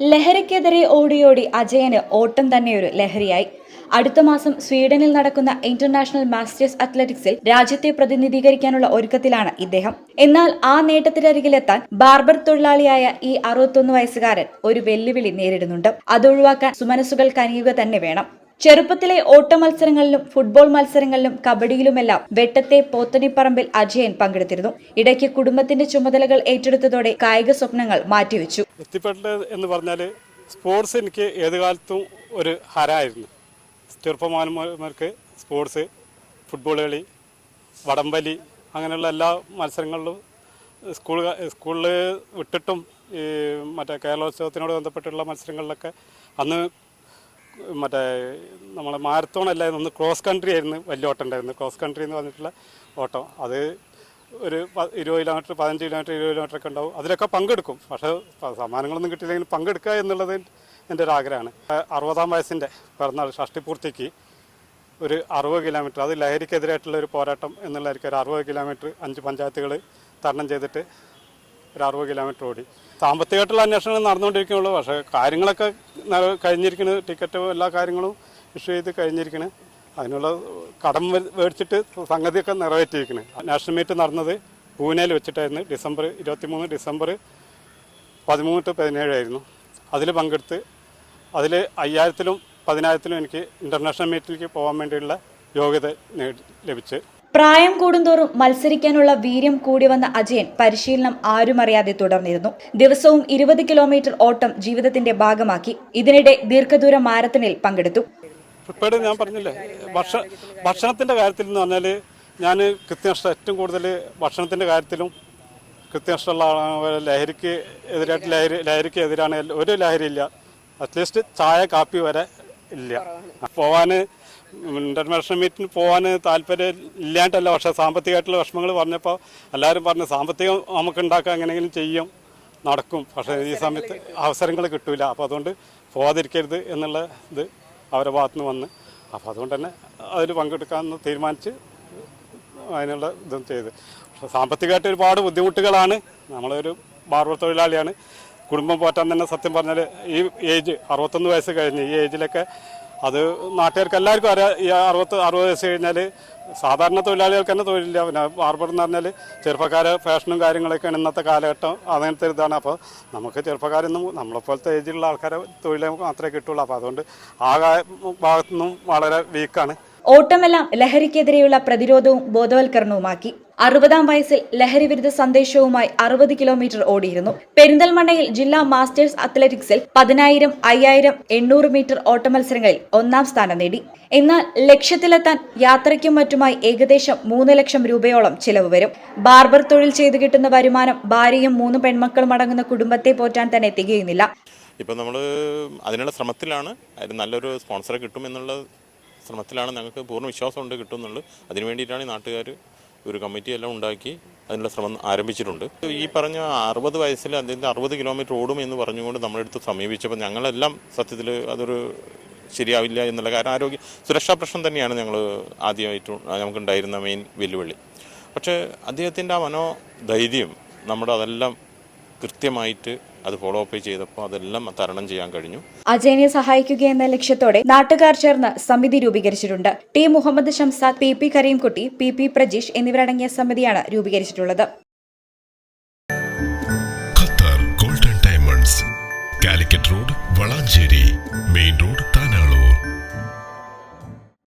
ലഹരിക്കെതിരെ ഓടിയോടി അജയന് ഓട്ടം തന്നെയൊരു ലഹരിയായി. അടുത്ത മാസം സ്വീഡനിൽ നടക്കുന്ന ഇന്റർനാഷണൽ മാസ്റ്റേഴ്സ് അത്ലറ്റിക്സിൽ രാജ്യത്തെ പ്രതിനിധീകരിക്കാനുള്ള ഒരുക്കത്തിലാണ് ഇദ്ദേഹം. എന്നാൽ ആ നേട്ടത്തിനരികിലെത്താൻ ബാർബർ തൊഴിലാളിയായ ഈ അറുപത്തൊന്ന് വയസ്സുകാരൻ ഒരു വെല്ലുവിളി നേരിടുന്നുണ്ട്. അതൊഴിവാക്കാൻ സുമനസുകൾ കനിയുക തന്നെ വേണം. ചെറുപ്പത്തിലെ ഓട്ട മത്സരങ്ങളിലും ഫുട്ബോൾ മത്സരങ്ങളിലും കബഡിയിലുമെല്ലാം വെട്ടത്തെ പോത്തനിപ്പറമ്പിൽ അജയൻ പങ്കെടുത്തിരുന്നു. ഇടയ്ക്ക് കുടുംബത്തിന്റെ ചുമതലകൾ ഏറ്റെടുത്തതോടെ കായിക സ്വപ്നങ്ങൾ മാറ്റിവെച്ചു. എന്ന് പറഞ്ഞാൽ സ്പോർട്സ് എനിക്ക് ഏത് കാലത്തും ഒരു ഹരായിരുന്നു. ചെറുപ്പമാന്മാർക്ക് സ്പോർട്സ് ഫുട്ബോൾ കളി വടംവലി അങ്ങനെയുള്ള എല്ലാ മത്സരങ്ങളിലും സ്കൂൾ സ്കൂളിൽ വിട്ടിട്ടും ഈ മറ്റേ കേരളോത്സവത്തിനോട് ബന്ധപ്പെട്ടുള്ള മത്സരങ്ങളിലൊക്കെ അന്ന് മറ്റേ നമ്മളെ മാരത്തോൺ അല്ലായിരുന്നു ഒന്ന് ക്രോസ് കൺട്രി ആയിരുന്നു വലിയ ഓട്ടം ഉണ്ടായിരുന്നു. ക്രോസ് കൺട്രി എന്ന് പറഞ്ഞിട്ടുള്ള ഓട്ടം. അത് ഒരു ഇരുപത് കിലോമീറ്റർ പതിനഞ്ച് കിലോമീറ്റർ ഇരുപത് കിലോമീറ്റർ ഒക്കെ ഉണ്ടാവും. അതിലൊക്കെ പങ്കെടുക്കും. പക്ഷേ സമ്മാനങ്ങളൊന്നും കിട്ടിയില്ലെങ്കിൽ പങ്കെടുക്കുക എന്നുള്ളത് എന്റെ ഒരു ആഗ്രഹമാണ്. അറുപതാം വയസ്സിന്റെ പിറന്നാൾ ഷഷ്ടിപൂർത്തിക്ക് ഒരു അറുപത് കിലോമീറ്റർ അത് ലഹരിക്കെതിരായിട്ടുള്ള ഒരു പോരാട്ടം എന്നുള്ളതായിരിക്കും. ഒരു അറുപത് കിലോമീറ്റർ അഞ്ച് പഞ്ചായത്തുകൾ തരണം ചെയ്തിട്ട് ഒരു അറുപത് കിലോമീറ്റർ ഓടി. സാമ്പത്തികമായിട്ടുള്ള അന്വേഷണങ്ങൾ നടന്നുകൊണ്ടിരിക്കുകയുള്ളൂ പക്ഷേ കാര്യങ്ങളൊക്കെ കഴിഞ്ഞിരിക്കുന്നത് ടിക്കറ്റ് എല്ലാ കാര്യങ്ങളും ഇഷ്യൂ ചെയ്ത് കഴിഞ്ഞിരിക്കണേ. അതിനുള്ള കടം മേടിച്ചിട്ട് സംഗതിയൊക്കെ നിറവേറ്റിയിരിക്കുന്നു നാഷണൽ മീറ്റ് നടന്നത് പൂനെയിൽ വെച്ചിട്ടായിരുന്നു. ഡിസംബർ ഇരുപത്തിമൂന്ന് ഡിസംബർ പതിമൂന്ന് ടു പതിനേഴായിരുന്നു അതിൽ പങ്കെടുത്ത് അതിൽ അയ്യായിരത്തിലും പതിനായിരത്തിലും എനിക്ക് ഇന്റർനാഷണൽ മീറ്റിലേക്ക് പോകാൻ വേണ്ടിയുള്ള യോഗ്യത നേടി ലഭിച്ച്. പ്രായം കൂടുന്തോറും മത്സരിക്കാനുള്ള വീര്യം കൂടി വന്ന അജയൻ പരിശീലനം ആരുമറിയാതെ തുടർന്നിരുന്നു. ദിവസവും ഇരുപത് കിലോമീറ്റർ ഓട്ടം ജീവിതത്തിന്റെ ഭാഗമാക്കി. ഇതിനിടെ ദീർഘദൂര മാരത്തണിൽ പങ്കെടുത്തു. പ്രിപ്പയർഡ് ഞാൻ പറഞ്ഞില്ലേ ഭക്ഷ ഭക്ഷണത്തിന്റെ കാര്യത്തിൽ എന്ന് പറഞ്ഞാൽ ഞാൻ കൃത്യനിഷ്ഠ ഏറ്റവും കൂടുതൽ ഭക്ഷണത്തിന്റെ കാര്യത്തിലും കൃത്യനിഷ്ഠമുള്ള ലഹരിക്ക് എതിരായിട്ട് ലഹരി ലഹരിക്ക് എതിരാണ്. ഒരു ലഹരി ഇല്ല അറ്റ്ലീസ്റ്റ് ചായ കാപ്പി വരെ ഇല്ല. പോവാൻ ഇന്റർനാഷണൽ മീറ്റിന് പോകാൻ താല്പര്യം ഇല്ലാണ്ടല്ല പക്ഷേ സാമ്പത്തികമായിട്ടുള്ള വിഷമങ്ങൾ പറഞ്ഞപ്പോൾ എല്ലാവരും പറഞ്ഞു സാമ്പത്തികം നമുക്ക് ഉണ്ടാക്കാൻ എങ്ങനെയെങ്കിലും ചെയ്യും നടക്കും. പക്ഷേ ഈ സമയത്ത് അവസരങ്ങൾ കിട്ടൂല. അപ്പോൾ അതുകൊണ്ട് പോകാതിരിക്കരുത് എന്നുള്ള ഇത് അവരുടെ ഭാഗത്തു നിന്ന് വന്ന്. അപ്പോൾ അതുകൊണ്ട് തന്നെ അതിൽ പങ്കെടുക്കാമെന്ന് തീരുമാനിച്ച് അതിനുള്ള ഇതും ചെയ്ത്. പക്ഷേ സാമ്പത്തികമായിട്ട് ഒരുപാട് ബുദ്ധിമുട്ടുകളാണ്. നമ്മളൊരു ബാർബർ തൊഴിലാളിയാണ്. കുടുംബം പോറ്റാൻ തന്നെ സത്യം പറഞ്ഞാൽ ഈ ഏജ് അറുപത്തൊന്ന് വയസ്സ് കഴിഞ്ഞ് ഈ ഏജിലൊക്കെ അത് നാട്ടുകാർക്ക് എല്ലാവർക്കും അറിയാം. ഈ അറുപത് വയസ്സ് കഴിഞ്ഞാൽ സാധാരണ തൊഴിലാളികൾക്ക് തന്നെ തൊഴിലില്ല. പിന്നെ ബാർബർ എന്ന് പറഞ്ഞാൽ ചെറുപ്പക്കാരെ ഫാഷനും കാര്യങ്ങളൊക്കെയാണ് ഇന്നത്തെ കാലഘട്ടം. അങ്ങനത്തെ ഇതാണ്? അപ്പോൾ നമുക്ക് ചെറുപ്പക്കാരൊന്നും നമ്മളെപ്പോലത്തെ ഏജിലുള്ള ആൾക്കാരെ തൊഴിലെ മാത്രമേ കിട്ടുള്ളൂ. അപ്പോൾ അതുകൊണ്ട് ആ ഭാഗത്തുനിന്നും വളരെ വീക്കാണ് ഓട്ടമെല്ലാം ലഹരിക്കെതിരെയുള്ള പ്രതിരോധവും ബോധവൽക്കരണവുമാക്കി. അറുപതാം വയസ്സിൽ ലഹരി വിരുദ്ധ സന്ദേശവുമായി അറുപത് കിലോമീറ്റർ ഓടിയിരുന്നു. പെരിന്തൽമണ്ണയിൽ ജില്ലാ മാസ്റ്റേഴ്സ് അത്ലറ്റിക്സിൽ പതിനായിരം അയ്യായിരം എണ്ണൂറ് മീറ്റർ ഓട്ടമത്സരങ്ങളിൽ ഒന്നാം സ്ഥാനം നേടി. എന്നാൽ ലക്ഷ്യത്തിലെത്താൻ യാത്രയ്ക്കും മറ്റുമായി ഏകദേശം മൂന്ന് ലക്ഷം രൂപയോളം ചിലവ് വരും. ബാർബർ തൊഴിൽ ചെയ്തു കിട്ടുന്ന വരുമാനം ഭാര്യയും മൂന്ന് പെൺമക്കളും അടങ്ങുന്ന കുടുംബത്തെ പോറ്റാൻ തന്നെ തികയുന്നില്ല. ഇപ്പം നമ്മൾ അതിനുള്ള ശ്രമത്തിലാണ് നല്ലൊരു സ്പോൺസറെ കിട്ടുമെന്നുള്ള ശ്രമത്തിലാണ് ഞങ്ങൾക്ക് പൂർണ വിശ്വാസമുണ്ട് കിട്ടും എന്നുള്ളത്. അതിന് വേണ്ടിയിട്ടാണ് നാട്ടുകാർ ഒരു കമ്മിറ്റിയെല്ലാം ഉണ്ടാക്കി അതിനുള്ള ശ്രമം ആരംഭിച്ചിട്ടുണ്ട്. ഈ പറഞ്ഞ അറുപത് വയസ്സിൽ അതിന്റെ അറുപത് കിലോമീറ്റർ ഓടും എന്ന് പറഞ്ഞുകൊണ്ട് നമ്മളെടുത്ത് സമീപിച്ചപ്പോൾ ഞങ്ങളെല്ലാം സത്യത്തിൽ അതൊരു ശരിയാവില്ല എന്നുള്ള കാരണം ആരോഗ്യ സുരക്ഷാ പ്രശ്നം തന്നെയാണ് ഞങ്ങൾ ആദ്യമായിട്ട് നമുക്കുണ്ടായിരുന്ന മെയിൻ വെല്ലുവിളി. പക്ഷേ അദ്ദേഹത്തിന്റെ ആ മനോധൈര്യം നമ്മുടെ അതെല്ലാം കൃത്യമായിട്ട് അത് ഫോളോ അപ്പ് ചെയ്തപ്പോൾ അതെല്ലാം തരണം ചെയ്യാൻ കഴിഞ്ഞു. അജയനെ സഹായിക്കുക എന്ന ലക്ഷ്യത്തോടെ നാട്ടുകാർ ചേർന്ന് സമിതി രൂപീകരിച്ചിട്ടുണ്ട്. T Muhammad Shamsad P P Karimkutty P P Prajeesh എന്നിവരടങ്ങിയ സമിതിയാണ് രൂപീകരിച്ചിട്ടുള്ളത്. Qatar Golden Diamonds Calicut road Valanchery main